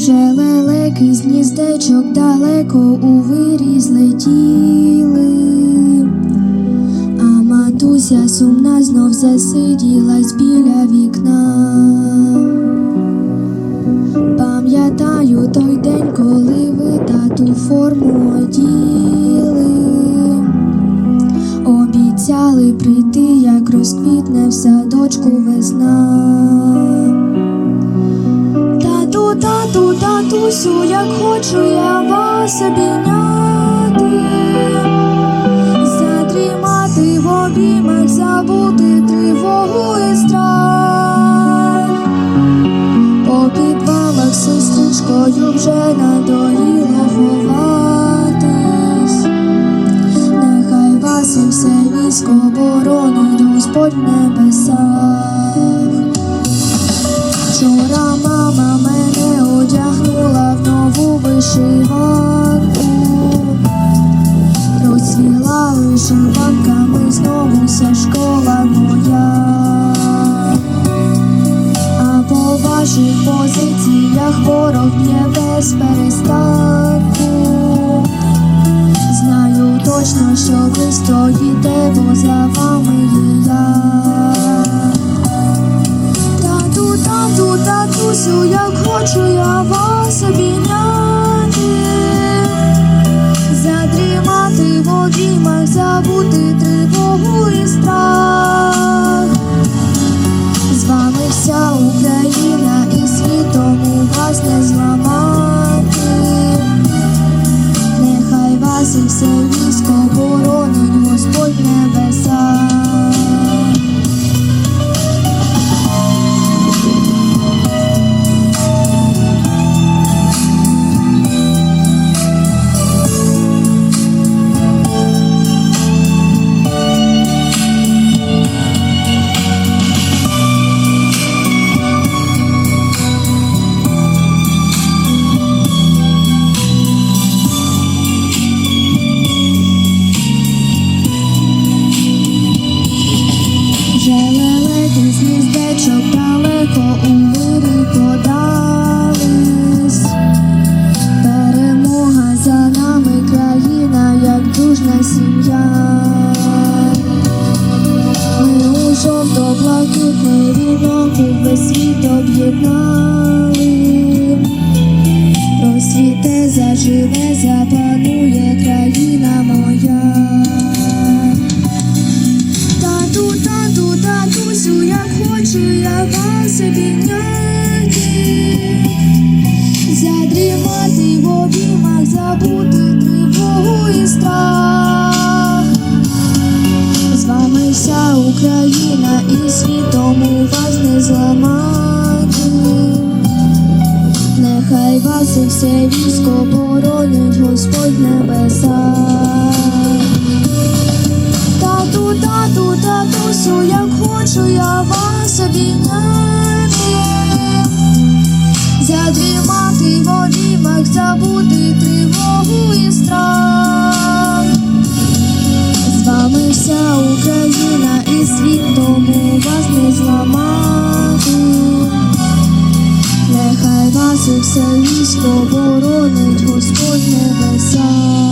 Пташки з гніздечок далеко у вирій злетіли, а матуся сумна знов засиділась біля вікна. Пам'ятаю той день, коли ви тату форму оділи, обіцяли прийти, як розквітне в садочку весна. Татусю, як хочу я вас обійняти, затримати в обіймах, забути тривогу і страх. По підвалах сестричкою вже надоїло ховатись. Нехай вас і все військо боронить Господь в розцвіла знову вся школа моя, а по ваших позиціях ворог б'є без перестанку. Знаю точно, що ви стоїте, бо за вами є я. Тату, тату, татусю, як хочу я вас обійняти, у вас не зламати. Заживе, запанує країна моя. Тату, тату, татусю, як хочу я вас обійняти, задрімати в обіймах, забути тривогу і страх. З вами вся Україна і світом у вас не зламати. Нехай все військо боронить Господь небеса. Тату, тату, татусю, як хочу я вас обійняти, задрімати в обіймах, забути тривогу і страх. Все військо боронить Господь в небесах.